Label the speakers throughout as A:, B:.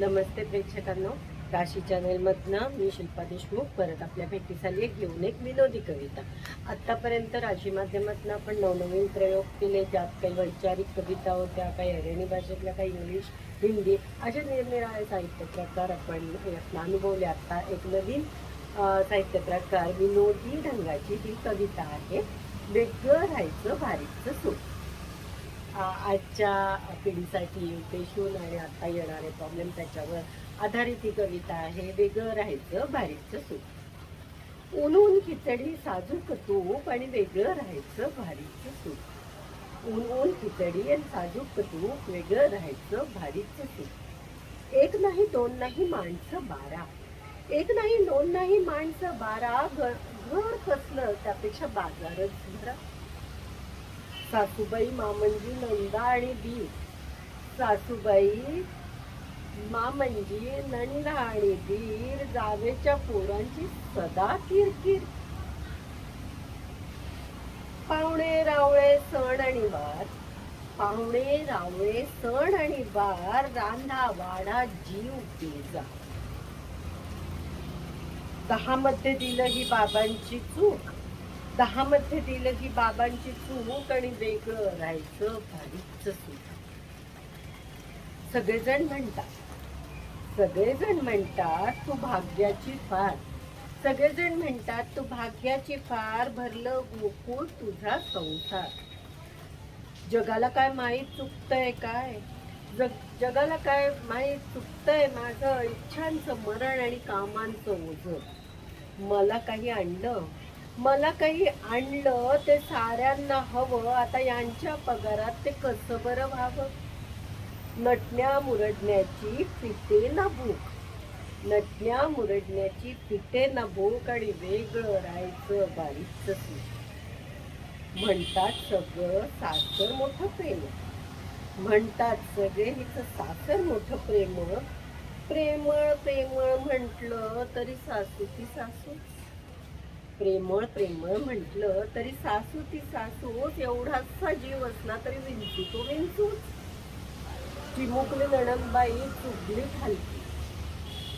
A: नमस्ते प्रेक्षकांनो. काशी चॅनलमधनं मी शिल्पा देशमुख. परत आपल्या भेटीसाठी घेऊन एक विनोदी कविता. आत्तापर्यंत राशी माध्यमातून आपण नवनवीन प्रयोग केले. ज्यात काही वैचारिक कविता होत्या काही अरेणी भाषेतल्या काही इंग्लिश हिंदी असे निरनिराळे साहित्य प्रकार आपण अनुभवले. आत्ता एक नवीन साहित्य प्रकार विनोदी ढंगाची ही कविता आहे. वेगळं राहायचं भारीचं सुख. आजच्या पिढीसाठी उद्देशून आणि आता येणारे प्रॉब्लेम त्याच्यावर आधारित ही कविता आहे. वेगळं राहायचं भारीचं सुख. ऊन ऊन खिचडी साजूक तूप आणि वेगळं राहायचं भारीचं सुख. ऊन ऊन खिचडी आणि साजूक तूप वेगळं राहायचं भारीचं सुख. एक नाही दोन नाही माणसं बारा. एक नाही दोन नाही माणसं बारा. घर घर कसलं त्यापेक्षा बाजारच भरा सासूबाई मामंजी नंदा आणि बी सासूबाई मामंजी नंदा आणि बीर जावेच्या पोरांची सदा किरकिर. पाहुणे रावळे सण आणि वार. पाहुणे रावळे सण आणि बार रांधा वाडा जीव बेजा दहा मध्ये दिलं ही बाबांची चूक. दहा मध्ये दिलं की बाबांची चूक आणि वेगळं राहायचं भारीच सुख सगळेजण म्हणतात. सगळेजण म्हणतात तू भाग्याची फार. सगळेजण म्हणतात तू भाग्याची फार भरलं गोकुळ तुझा संसार. जगाला काय माहीत चुकतंय काय? जग जगाला काय माहीत चुकतंय माझं? इच्छांचं मरण आणि कामांचं ओझं. मला काही आणलं? मला काही आणलं ते साऱ्यांना हवं. आता यांच्या पगारात ते कसं बरं व्हावं? नटण्या मुरडण्याची पिते ना भूक नटण्या मुरडण्याची फिटे ना भूक आणि वेगळं राहायचं बारीकचं म्हणतात सगळं सासर मोठं प्रेम. म्हणतात सगळे हिचं सासर मोठं प्रेम. प्रेमळ प्रेमळ म्हटलं तरी सासू ती सासूच. प्रेमळ प्रेमळ म्हटलं तरी सासू ती सासूच एवढासा जीव असला तरी विंचू तो विंचूच चिमुकली नणंदबाई चुगली हलकी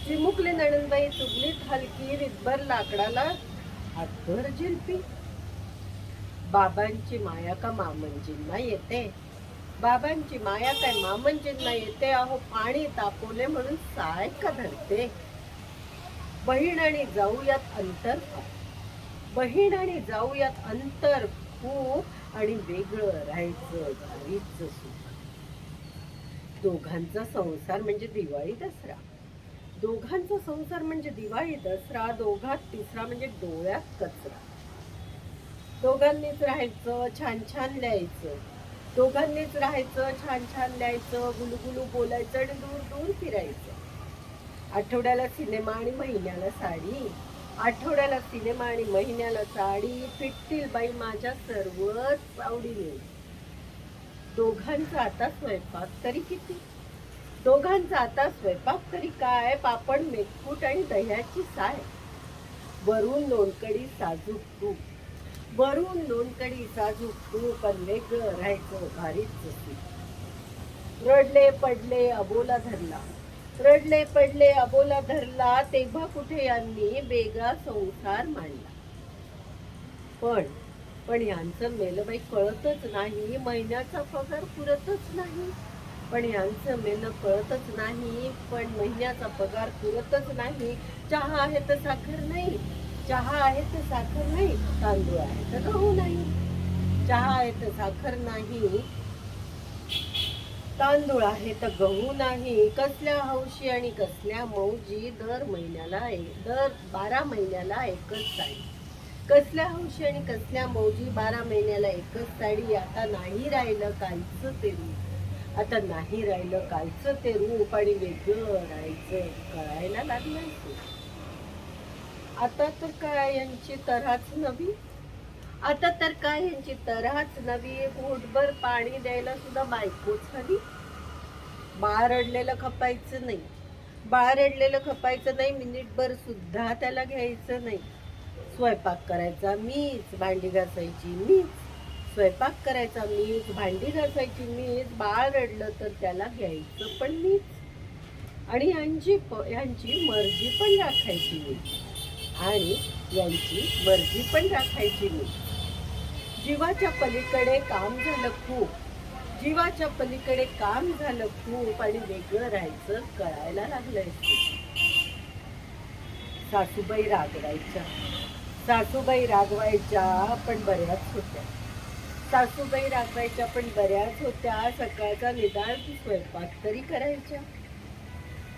A: चिमुकली नणंदबाई चुगली हलकी रितभर लाकडाला हातभर जिलपी बाबांची माया का मामंजींना येते? बाबांची माया काय मामंजींना येते? अहो पाणी तापवले म्हणून साय का धरते? बहीण आणि जाऊयात अंतर बहीण आणि जाऊयात अंतर खूप आणि वेगळं राहायचं भारीच सुख दोघांचा संसार म्हणजे दिवाळी दसरा. दोघांचा संसार म्हणजे दिवाळी दसरा दोघात तिसरा म्हणजे डोळ्यात कचरा. दोघांनीच राहायचं छान छान लिहायचं दोघांनीच राहायचं छान छान लिहायचं गुलुगुलू बोलायचं आणि दूर दूर फिरायचं. आठवड्याला सिनेमा आणि महिन्याला साडी. आठवड्याला सिनेमा आणि महिन्याला साडी फिटतील बाई माझ्या सर्वच आवडीने. दोघांचा आता स्वयंपाक तरी किती? दोघांचा आता स्वयंपाक तरी काय? पापड मेकूट आणि दह्याची साय. वरून लोणकडी साजूक तूप. वरून लोणकडी साजूक तूप आणि वेगळं राहायचं भारीच होती रडले पडले अबोला धरला. रडले पडले अबोला धरला तेव्हा कुठे यांनी वेगळा संसार मांडला? पण पण यांचं मेलबाई कळतच नाही महिन्याचा पगार पुरतच नाही. पण यांचं मेलं कळतच नाही पण महिन्याचा पगार पुरतच नाही. चहा आहे तर साखर नाही चहा आहे तर साखर नाही तांदूळ आहे तर गहू नाही. चहा आहे तर साखर नाही तांदूळ आहे तर गहू नाही. कसल्या हौशी आणि कसल्या मौजी दर महिन्याला एक दर बारा महिन्याला एकच साडी. कसल्या हौशी आणि कसल्या मौजी बारा महिन्याला एकच साडी आता नाही राहिलं कालचं ते रूप आता नाही राहिलं कालचं ते रूप आणि वेगळं राहायचं कळायला लागलं आता तर काय यांची तराच नवी. आता तर काय यांची तरच नवी घोटभर पाणी द्यायला सुद्धा बायकोच हवी. बाळ रडलेलं खपायचं नाही. बाळ रडलेलं खपायचं नाही मिनिटभर सुद्धा त्याला घ्यायचं नाही. स्वयंपाक करायचा मीच भांडी घासायची मीच. स्वयंपाक करायचा मीच भांडी घासायची मीच. बाळ रडलं तर त्याला घ्यायचं पण मीच. आणि यांची प- यांची मर्जी पण राखायची मी आणि यांची मर्जी पण राखायची मी जीवाच्या पलीकडे काम झालं खूप. जीवाच्या पलीकडे काम झालं खूप आणि वेगळं राहायचं कळायला लागलंय. सासूबाई रागवायच्या. सासूबाई रागवायच्या पण बऱ्याच होत्या. सासूबाई रागवायच्या पण बऱ्याच होत्या. सकाळचा निदान स्वयंपाक तरी करायच्या.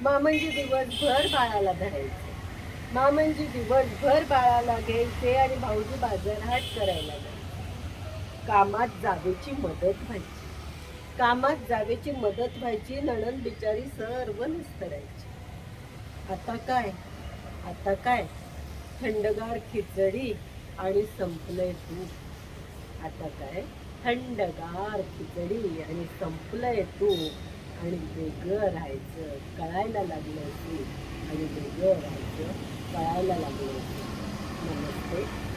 A: मामंजी दिवसभर बाळाला धरायचे. मामंजी दिवसभर बाळाला घ्यायचे आणि भाऊजी बाजारहाट करायला जायचे कामात जावेची मदत व्हायची. कामात जावेची मदत व्हायची नणन बिचारी सर्व निस्तरायची आता काय? आता काय? थंडगार खिचडी आणि संपलंय तूप. आता काय? थंडगार खिचडी आणि संपलंय तूप. आणि वेगळं राहायचं कळायला लागलं तू आणि वेगळं राहायचं कळायला लागलं नमस्ते.